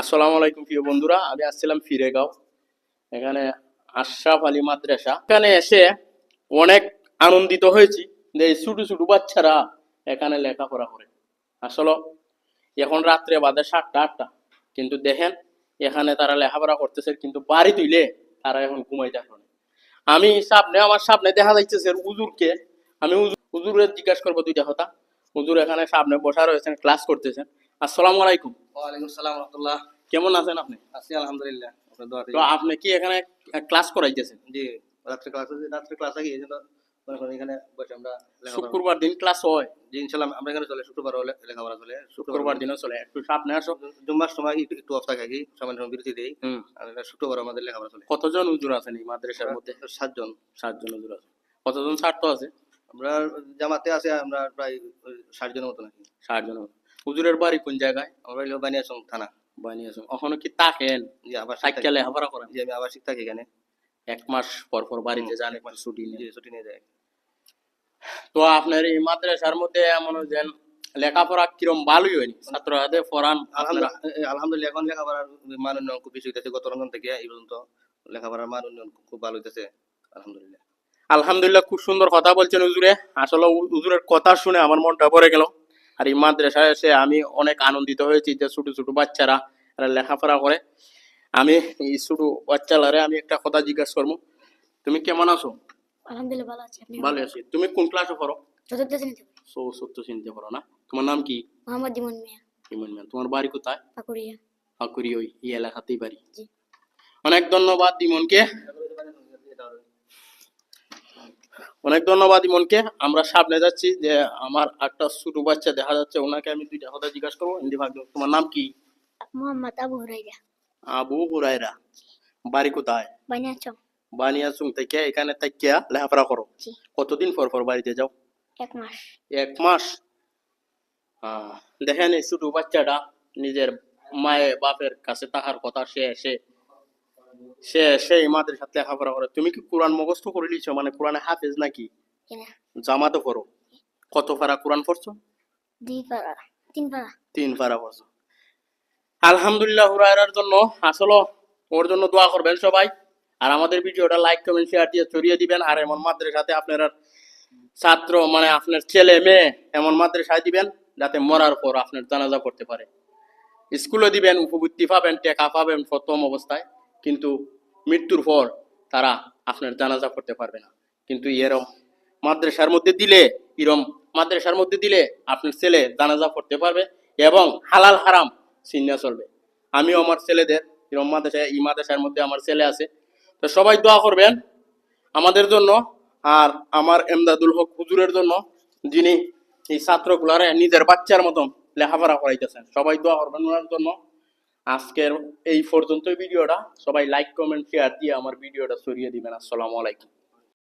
আসসালামু আলাইকুম, প্রিয় বন্ধুরা। আমি আসছিলাম ফিরেগাঁও, এখানে আশরাফ আলী মাদ্রাসা। এখানে এসে অনেক আনন্দিত হয়েছি যে এই ছোট ছোট বাচ্চারা এখানে লেখাপড়া করে। আসলে এখন রাত্রে বাদে সাতটা, আটটা। কিন্তু দেখেন, এখানে তারা লেখাপড়া করতেছে, কিন্তু বাড়ি তুইলে তারা এখন ঘুমাই দেখো আমি সামনে, আমার সামনে দেখা যাইতেছে উজুরকে আমি উজুর- উজুরের জিজ্ঞাসা করব দুইটা কথা। হুজুর এখানে সামনে বসা রয়েছেন, ক্লাস করতেছেন। আসসালামু আলাইকুম। ওয়ালাইকুম সালাম রহমতুল্লাহ। কেমন আছেন আপনি? আছি আলহামদুলিল্লাহ তো আপনি কি এখানে ক্লাস করাইতেছেন? জি রাত্রে ক্লাস আছে রাত্রে ক্লাস আগে এই জন্য এখানে বসে আমরা শুক্রবার দিন ক্লাস হয়। জি ইনশাল্লাহ আমরা এখানে চলে শুক্রবার হলে লেখাপড়া চলে শুক্রবার দিনও চলে। একটু সামনে আসো। জুম্মার সময় একটু একটু অফ থাকে কি সামান্য বিরতি দেই। আর শুক্রবার আমাদের লেখাপড়া চলে। কতজন হুজুর আছেন এই মাদ্রাসার মধ্যে? সাতজন। সাতজন হুজুর আছে কতজন ছাত্র আছে? আমরা জামাতে আছে আমরা প্রায় ষাট জনের মতো নাকি ষাট জন হুজুরের বাড়ি কোন জায়গায়? আমরা হলো থানা। ওখানে কি থাকেন জি আবার সাইকেল করেন জি আমি আবাসিক থাকি এখানে। এক মাস পর পর বাড়িতে যান একবার ছুটি নিয়ে। ছুটি নিয়ে যায়। তো আপনার এই মাদ্রাসার মধ্যে এমন যেন লেখাপড়া কিরম ভালোই হয়নি? ছাত্রদের পড়ান আপনারা? আলহামদুলিল্লাহ এখন লেখাপড়ার মান উন্নয়ন খুব বেশি হইতেছে গত রমজান থেকে এই পর্যন্ত লেখাপড়ার মান উন্নয়ন খুব ভালো হইতেছে আলহামদুলিল্লাহ। আলহামদুলিল্লাহ খুব সুন্দর কথা বলছেন হুজুরে। আসলে হুজুরের কথা শুনে আমার মনটা ভরে গেল। আর এই মাদ্রাসায় এসে আমি অনেক আনন্দিত হয়েছি যে ছোট ছোট বাচ্চারা এরা লেখাপড়া করে। আমি এই ছোট বাচ্চালারে আমি একটা কথা জিজ্ঞাসা করব। তুমি কেমন আছো? আলহামদুলিল্লাহ ভালো আছি ভালো আছি। তুমি কোন ক্লাসে পড়ো? চতুর্থ শ্রেণীতে সো সত্য না? তোমার নাম কি? মোহাম্মদ দিমন মিয়া। ইমন মিয়া। তোমার বাড়ি কোথায়? পাকুড়িয়া হাকুরি ওই এই এলাকাতেই বাড়ি অনেক ধন্যবাদ ইমনকে। অনেক ধন্যবাদ ইমনকে। আমরা সামনে যাচ্ছি যে আমার একটা ছোট বাচ্চা দেখা যাচ্ছে ওনাকে আমি দুইটা কথা জিজ্ঞাসা করব। হিন্দি ভাগ তোমার নাম কি? মোহাম্মদ আবু হুরাইরা আবু হুরাইরা বাড়ি কোথায়? বানিয়াচং। বানিয়াচুং থেকে এখানে তাকিয়া লেখাপড়া করো। কতদিন পর পর বাড়িতে যাও? এক মাস। এক মাস? দেখেন এই ছোট বাচ্চাটা নিজের মায়ের বাপের কাছে তাহার কথা সে এসে সে সেই মাদের সাথে লেখাপড়া করে। তুমি কি কোরআন মুখস্থ করে লিছো মানে কোরআনে হাফেজ নাকি? কিনা? জামাতো পড়ো। কত ফারা কোরআন পড়ছো? দুই তিন ফারা পড়ছো। আলহামদুলিল্লাহ হুরায়রার জন্য আসলে। ওর জন্য দোয়া করবেন সবাই। আর আমাদের ভিডিওটা লাইক কমেন্ট শেয়ার দিয়ে ছড়িয়ে দিবেন। আর এমন মাদ্রাসাতে আপনারা ছাত্র মানে আপনার ছেলে মেয়ে এমন মাদ্রাসায় দিবেন যাতে মরার পর আপনার জানাজা করতে পারে। স্কুলে দিবেন উপবৃত্তি পাবেন টেকা পাবেন প্রথম অবস্থায়। কিন্তু মৃত্যুর পর তারা আপনার জানাজা করতে পারবে না। কিন্তু এরম মাদ্রাসার মধ্যে দিলে, এরম মাদ্রাসার মধ্যে দিলে আপনার ছেলে জানাজা করতে পারবে এবং হালাল হারাম চিন্না চলবে। আমিও আমার ছেলেদের, এরম মাদ্রাসায়, এই মাদ্রাসার মধ্যে আমার ছেলে আছে। তো সবাই দোয়া করবেন আমাদের জন্য আর আমার এমদাদুল হক হুজুরের জন্য, যিনি এই ছাত্রগুলারে নিজের বাচ্চার মতন লেখাপড়া করাইতেছেন। সবাই দোয়া করবেন ওনার জন্য। আজকের এই পর্যন্ত ভিডিওটা। সবাই লাইক কমেন্ট শেয়ার দিয়ে আমার ভিডিওটা সরিয়ে দিবেন। আসসালামু আলাইকুম।